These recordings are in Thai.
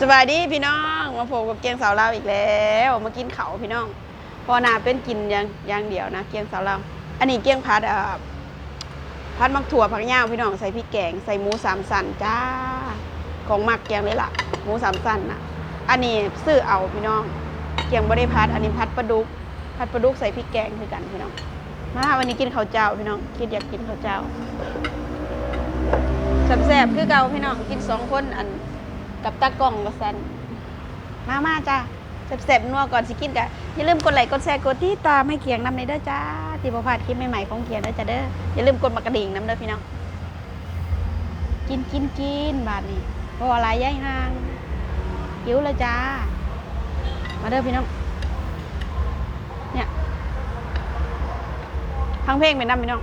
สบายดีพี่น้องมาพบกับเกียงสาวเราวอีกแล้วมากินเขาพี่น้อง พอนาเป็นกินอย่างอย่างเดียวนะ เกียงสาวเราวอันนี้เกียงพัดอ่าพัดมักถั่วผักย่าพี่น้องใส่พริกแกงใส่หมูสามสันจ้า ของมักแกงเลยล่ะหมูสามสันนะอันนี้ซื้อเอาพี่น้อง เกียงบริพัด อันนี้พัดปลาดุกพัดปลาดุกใส่พริกแกงคือกันพี่น้อง มาวันนี้กินข้าวเจ้าพี่น้อง คิดอยากกินข้าวเจ้าแซ่บๆคือเก่าพี่น้องกินสองคนอัน กับตากล้องว่าซันมามาจ้าแซ่บๆนัวก่อนสิกินกะอย่าลืมกดไลค์กดแชร์กดติดตามให้เขียงนำในเด้อจ้าที่บ่พลาดคลิปใหม่ๆของเขียงเด้อจ้าเด้ออย่าลืมกดมากระดิ่งนำเด้อพี่น้องกินกินกินบาดนี้พราะอะไรย่ายห่างหิวเลยจ้า มาเด้อพี่น้องเนี่ยฟังเพลงไปนำพี่น้อง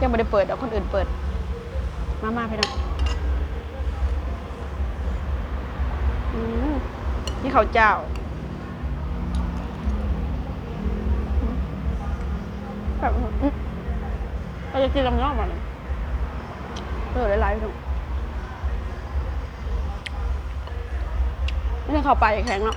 ยังไม่ได้เปิดเอาคนอื่นเปิด มามาพี่น้อง อืม นี่เขาวเจ้า แบบเราจะกินลำนอกมาเลยเออหลายๆพี่น้องไม่ใช่ข้าวปแข็งเนาะ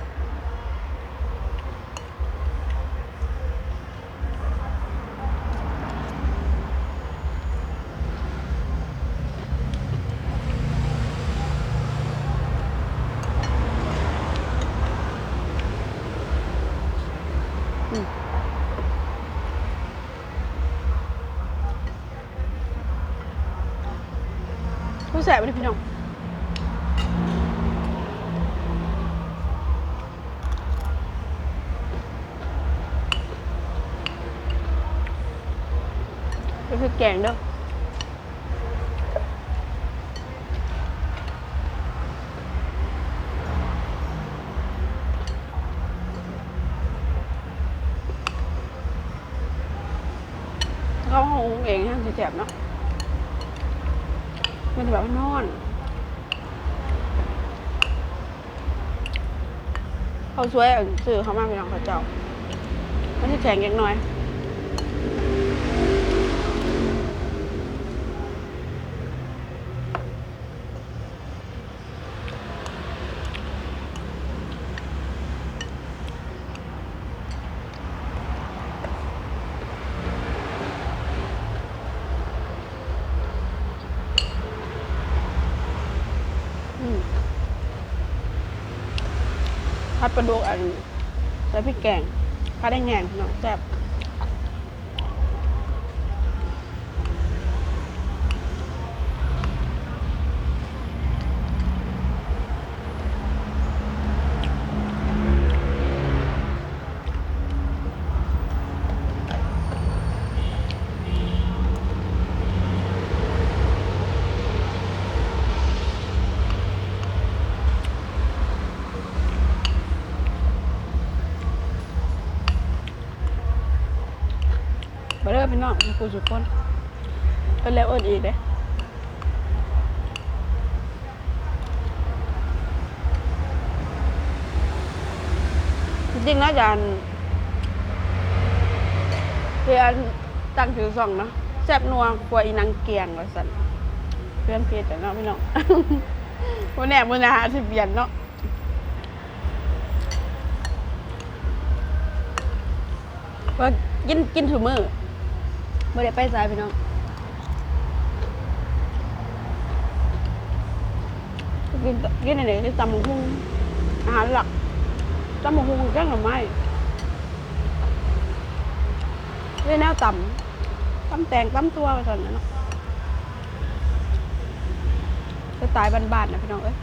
ผู้แสบเลยพี่น้องก็คือแกงเด้อเขาห้องเองฮะแสบเนาะ มันแบบนอนเขาสวยเอาสื่อเขามาเป็นน้องเขาเจ้าไม่ใช่แข็งยังน้อย อืม พัดปลาดุกอันใส่พริกแกงพัดได้แงงหน่อยแซ่บ พี่น้องกูสุดคนเป็นแล้วเอิญอีกเด้จริงนะอาจารย์เพื่อนตั้งถือสองเนาะแซ่บนัวกว่าอีนางเกียงว่าสันเพื่อนเพจแต่เนาะพี่น้องวันแหนมือหนาสิบเบียนเนาะว่ากินกินถุมือ ไม่ได้ไปสายพี่น้องกินกินอะไรกินตำหมูหุ้งอาหารหลักตำหมูหุ้งแกงหน่อไม้เรียกแนวตำตำแตงตำตัวไปก่อนนะเนาะสไตล์บ้านๆนะพี่น้องเอ้ย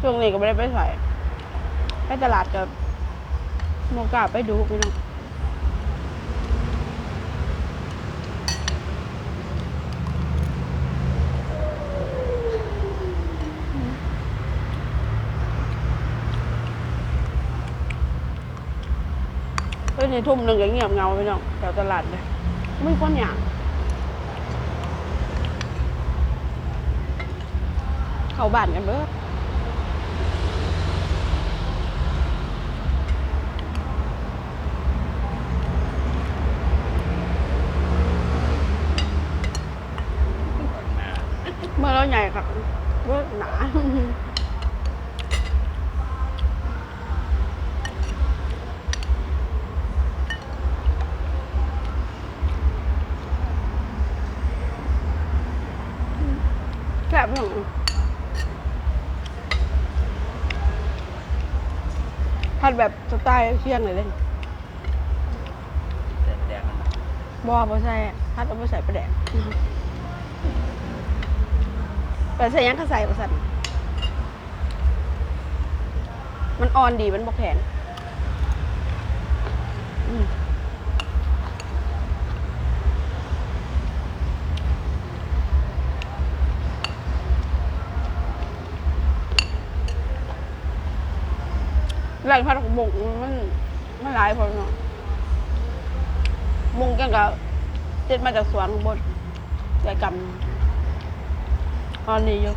ช่วงนี้ก็ไม่ได้ไปใส่ ตลาดกับโมกาไปดูพี่น้องเฮ้ยในทุ่มหนึ่งก็เงียบเงาพี่น้องแถวตลาดเลยไม่คนอย่างเขาบ้านกันเบิด เราใหญ่ครับเว้ยหนาแซ่บหนึ่งผัดแบบสไตล์เชียงเลยเลยแดงแดงมันบอบ่ใส่ผัดเอาไปใส่ปลาแดก แต่ใส่ยังก็ใส่ประสันมันอ่อนดีมันบ่แข็งอืมร้านผัดบงมันมันหลายพอเนาะมุงกันกับเจ็ดมาจากสวนบนใหญ่กำ ตอนนี้อยู่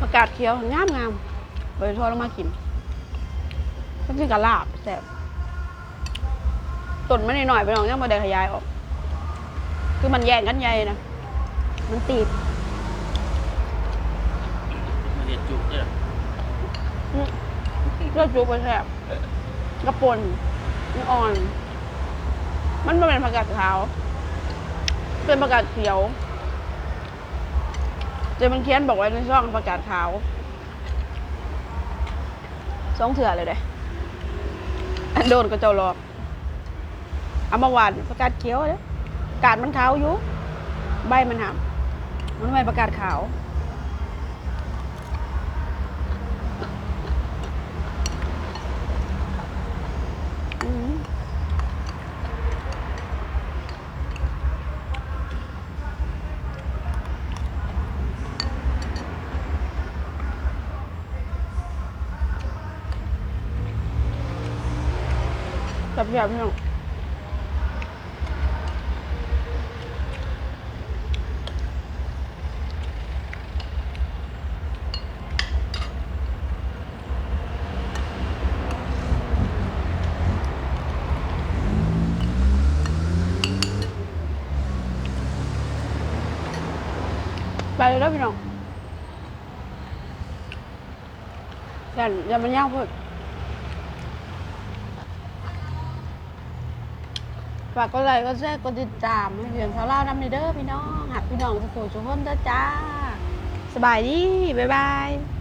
ประกาศเขียวงามงามๆไปทอดลงมากินก็คือกะลาบแซ่บต้นไม่ได้หน่อยไปลองยังมาได้ขยายออก คือมันแย่งกันใหญ่นะมันตีบมันเรียนจุกเนี่ย เลือดจุบไปแทบกระปนมันอ่อน มันไม่เป็นผักกาดขาว เป็นผักกาดเขียวเจมันเขียนบอกไว้ในช่องผักกาดขาวสองเถื่อเลยเด้อันโดนก็เจ้าหลอกเอามาหวานผักกาดเขียวเด้กาดมันขาวอยู่ ใบมันหามมันไม่ประกาศขาว อืม จับแบบนี้น้องไปเลยแล้วพี่น้องยันยันมันยากเพิ่ม ฝากกดไลค์กดแชร์กดติดตามเห้เพียงเท่าเล่านำในเด้อพี่น้องหักพี่น้องสุขสุขคนเด้อจ้า สบายดี บ๊ายบาย